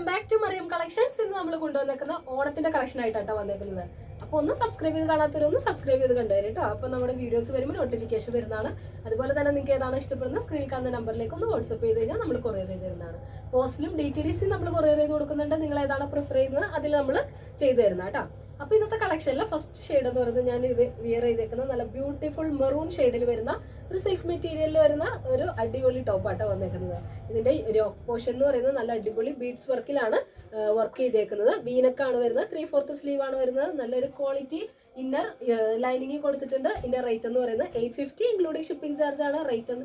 Welcome back to Mariyam collections ഇന്ന് നമ്മൾ കൊണ്ടുവന്നേക്കുന്ന ഓണത്തിന്റെ കളക്ഷൻ ആയിട്ടാണ് വന്നേക്കുന്നത്. അപ്പോൾ ഒന്ന് സബ്സ്ക്രൈബ് ചെയ്ത് കാണാത്തവരൊന്ന് സബ്സ്ക്രൈബ് ചെയ്ത് കണ്ടുവരും കേട്ടോ അപ്പോൾ നമ്മുടെ വീഡിയോസ് വരുമ്പോൾ നോട്ടിഫിക്കേഷൻ വരുന്നതാണ്. അതുപോലെ തന്നെ നിങ്ങൾക്ക് ഏതാണ് ഇഷ്ടപ്പെടുന്ന സ്ക്രീനിൽ കാണുന്ന നമ്പറിലേക്ക് ഒന്ന് വാട്സപ്പ് ചെയ്ത് കഴിഞ്ഞാൽ നമ്മൾ കൊറിയർ ചെയ്ത് തരുന്നതാണ്. പോസ്റ്റിലും ഡി ടി ഡി നമ്മൾ കൊറിയർ ചെയ്ത് കൊടുക്കുന്നുണ്ട്. നിങ്ങൾ ഏതാണ് പ്രിഫർ ചെയ്യുന്നത്? അതിൽ നമ്മൾ ചെയ്തു തരുന്ന കേട്ടോ അപ്പോൾ ഇന്നത്തെ കളക്ഷനിലെ ഫസ്റ്റ് ഷെയ്ഡ് എന്ന് പറയുന്നത് ഞാൻ വിയർ ചെയ്തേക്കുന്ന നല്ല ബ്യൂട്ടിഫുൾ മെറൂൺ ഷെയ്ഡിൽ വരുന്ന ഒരു സിൽക്ക് മെറ്റീരിയലിൽ വരുന്ന ഒരു അടിപൊളി ടോപ്പാട്ടോ വന്നേക്കുന്നത്. ഇതിന്റെ ഒരു പോർഷൻ എന്ന് പറയുന്നത് നല്ല അടിപൊളി ബീഡ്സ് വർക്കിലാണ് വർക്ക് ചെയ്തേക്കുന്നത്. വീനക്കാണ് വരുന്നത് ത്രീ ഫോർത്ത് സ്ലീവ് ആണ് വരുന്നത്. നല്ലൊരു ക്വാളിറ്റി ഇന്നർ ലൈനിങ് കൊടുത്തിട്ടുണ്ട്. ഇതിന്റെ റേറ്റ് എന്ന് പറയുന്നത് eight fifty including shipping charge ആണ്. റേറ്റ്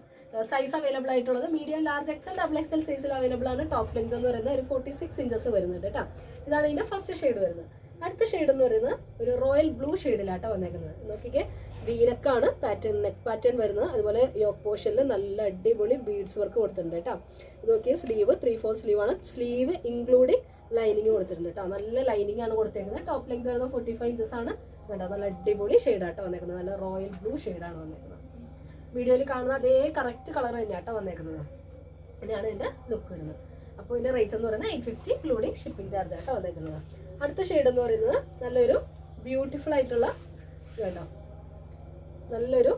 സൈസ് അവൈലബിൾ ആയിട്ടുള്ളത്. Medium large XL double XL സൈസിൽ അവൈലബിൾ ആണ്. ടോപ്പ് ലെങ്ത് എന്ന് പറയുന്നത് ഒരു ഫോർട്ടി സിക്സ് ഇഞ്ചസ് വരുന്നുണ്ട് കേട്ടോ. ഇതാണ് ഇതിന്റെ ഫസ്റ്റ് ഷെയ്ഡ് വരുന്നത്. അടുത്ത ഷെയ്ഡ് എന്ന് പറയുന്നത് ഒരു റോയൽ ബ്ലൂ ഷെയ്ഡിലാട്ടോ വന്നേക്കുന്നത്. നോക്കിക്കേ വീനക്കാണ് പാറ്റേൺ നെക്ക് പാറ്റേൺ വരുന്നത്. അതുപോലെ യോക്ക് പോർഷനിൽ നല്ല അടിപൊളി ബീഡ്സ് വർക്ക് കൊടുത്തിട്ടുണ്ട് കേട്ടോ. ഇത് സ്ലീവ് ത്രീ ഫോർ സ്ലീവ് ആണ്. സ്ലീവ് ഇൻക്ലൂഡിങ് ലൈനിങ് കൊടുത്തിട്ടുണ്ട് കേട്ടോ. നല്ല ലൈനിങ് ആണ് കൊടുത്തേക്കുന്നത്. ടോപ്പ് ലെങ്ത് വരുന്നത് ഫോർട്ടി ഫൈവ് ഇഞ്ചസ് ആണ്. കേട്ടോ നല്ല അടിപൊളി ഷെയ്ഡാട്ടോ വന്നേക്കുന്നത്. നല്ല റോയൽ ബ്ലൂ ഷെയ്ഡാണ് വന്നേക്കുന്നത്. വീഡിയോയിൽ കാണുന്ന അതേ കറക്റ്റ് കളർ തന്നെയാണ് തന്നെയാട്ടോ വന്നേക്കുന്നത്. ഇതാണ് ഇതിന്റെ ലുക്ക് വരുന്നത്. അപ്പോൾ ഇതിന്റെ റേറ്റ് എന്ന് പറയുന്നത് eight fifty including shipping charge ആട്ടോ വന്നേക്കുന്നത്. അടുത്ത ഷെയ്ഡ് എന്ന് പറയുന്നത് നല്ലൊരു ബ്യൂട്ടിഫുൾ ആയിട്ടുള്ള കേട്ടോ. നല്ലൊരു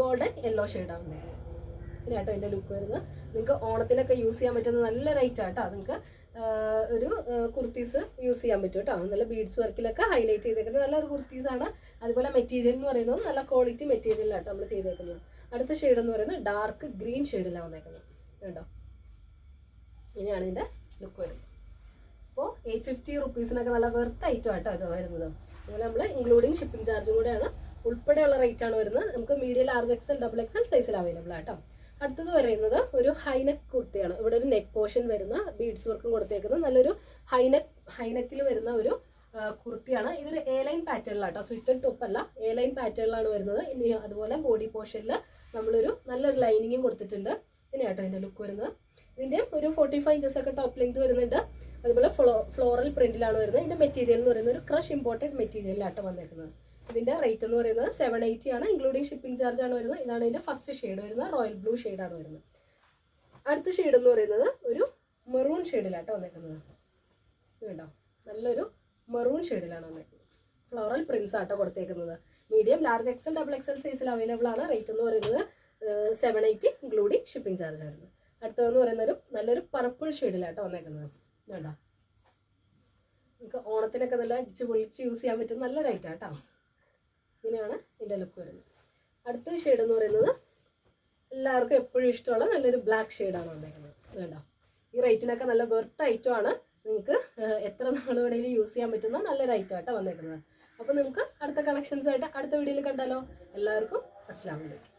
ഗോൾഡൻ യെല്ലോ ഷെയ്ഡാണ് പിന്നെ കേട്ടോ ഇതിന്റെ ലുക്ക് വരുന്നത്. നിങ്ങൾക്ക് ഓണത്തിനൊക്കെ യൂസ് ചെയ്യാൻ പറ്റുന്ന നല്ല റൈറ്റ് ആട്ടോ. നിങ്ങൾക്ക് ഒരു കുർത്തീസ് യൂസ് ചെയ്യാൻ പറ്റും കേട്ടോ. നല്ല ബീഡ്സ് വർക്കിലൊക്കെ ഹൈലൈറ്റ് ചെയ്തേക്കുന്നത് നല്ലൊരു ഒരു ആണ്. അതുപോലെ മെറ്റീരിയൽ എന്ന് പറയുന്നത് നല്ല ക്വാളിറ്റി മെറ്റീരിയലാട്ടോ നമ്മൾ ചെയ്തേക്കുന്നത്. അടുത്ത ഷെയ്ഡ് എന്ന് പറയുന്നത് ഡാർക്ക് ഗ്രീൻ ഷെയ്ഡിലാണ് വന്നേക്കുന്നത്. കേട്ടോ. ഇനിയാണ് ഇതിന്റെ ലുക്ക് വരുന്നത്. അപ്പോൾ എയ്റ്റ് ഫിഫ്റ്റി റുപ്പീസിനൊക്കെ നല്ല വെർത്ത് ഐറ്റം ആട്ടോ ഇത് വരുന്നത്. അതുപോലെ നമ്മൾ ഇൻക്ലൂഡിങ് ഷിപ്പിംഗ് ചാർജും കൂടെയാണ്. ഉൾപ്പെടെയുള്ള റേറ്റ് ആണ് വരുന്നത്. നമുക്ക് medium large XL double XL സൈസിൽ അവൈലബിൾ ആട്ടോ. അടുത്തത് പറയുന്നത് ഒരു ഹൈനെക്ക് കുർത്തിയാണ്. ഇവിടെ ഒരു നെക്ക് പോർഷൻ വരുന്ന ബീഡ്സ് വർക്കും കൊടുത്തേക്കുന്നത്. നല്ലൊരു ഹൈനെക്ക് ഹൈനെക്കിൽ വരുന്ന ഒരു കുർത്തിയാണ്. ഇതൊരു എ ലൈൻ പാറ്റേണിലാട്ടോ സ്ലിറ്റഡ് ടോപ്പ് അല്ല. എ ലൈൻ പാറ്റേണിലാണ് വരുന്നത്. ഇനി അതുപോലെ ബോഡി പോർഷനിൽ നമ്മളൊരു നല്ലൊരു ലൈനിങ്ങും കൊടുത്തിട്ടുണ്ട്. ഇങ്ങനെയാട്ടോ ഇതിന്റെ ലുക്ക് വരുന്നത്. ഇതിന്റെ ഒരു ഫോർട്ടി ഫൈവ് ഇഞ്ചസ് ഒക്കെ ടോപ്പ് ലെങ്ത് വരുന്നുണ്ട്. അതുപോലെ ഫ്ലോ ഫ്ലോറൽ പ്രിന്റിലാണ് വരുന്നത്. ഇതിന്റെ മെറ്റീരിയൽ എന്ന് പറയുന്നത് ഒരു ക്രഷ് ഇമ്പോർട്ടഡ് മെറ്റീരിയലായിട്ട് വന്നിരിക്കുന്നത്. ഇതിന്റെ റേറ്റ് എന്ന് പറയുന്നത് സെവൻ എയ്റ്റി ആണ്. ഇൻക്ലൂഡിംഗ് ഷിപ്പിംഗ് ചാർജ് ആണ് വരുന്നത്. ഇതാണ് ഇതിന്റെ ഫസ്റ്റ് ഷെയ്ഡ് വരുന്നത്. റോയൽ ബ്ലൂ ആണ് വരുന്നത്. അടുത്ത ഷെയ്ഡ് എന്ന് പറയുന്നത് ഒരു മെറൂൺ ഷെയ്ഡിലാട്ടോ വന്നേക്കുന്നത് വേണ്ടോ നല്ലൊരു മെറൂൺ ഷെയ്ഡിലാണ് വന്നേക്കുന്നത് ഫ്ലോറൽ പ്രിൻസ് ആട്ടോ കൊടുത്തേക്കുന്നത്. Medium large XL double XL സൈസിൽ അവൈലബിൾ ആണ്. റേറ്റ് എന്ന് പറയുന്നത് seven eighty including shipping charge ആയിരുന്നു. അടുത്തതെന്ന് പറയുന്നത് ഒരു നല്ലൊരു പർപ്പിൾ ഷെയ്ഡിലാട്ടോ വന്നേക്കുന്നത് വേണ്ട. നമുക്ക് ഓണത്തിനൊക്കെ നല്ല അടിച്ച് പൊളിച്ച് യൂസ് ചെയ്യാൻ പറ്റുന്ന നല്ല ലൈറ്റാണ് ആട്ടോ ഇങ്ങനെയാണ് ഇതിന്റെ ലുക്ക് വരുന്നത്. അടുത്ത ഷെയ്ഡ് എന്ന് പറയുന്നത് എല്ലാവർക്കും എപ്പോഴും ഇഷ്ടമുള്ള നല്ലൊരു ബ്ലാക്ക് ഷെയ്ഡാണ് വന്നേക്കുന്നത്. വേണ്ട ഈ റേറ്റിനൊക്കെ നല്ല വെർത്ത് ഐറ്റം ആണ്. നിങ്ങൾക്ക് എത്ര നാൾ വേണമെങ്കിലും യൂസ് ചെയ്യാൻ പറ്റുന്ന നല്ലൊരു ഐറ്റം ആട്ടോ വന്നേക്കുന്നത്. അപ്പോൾ നമുക്ക് അടുത്ത കളക്ഷൻസ് ആയിട്ട് അടുത്ത വീഡിയോയിൽ കണ്ടാലോ. എല്ലാവർക്കും അസ്സാം വലൈക്കും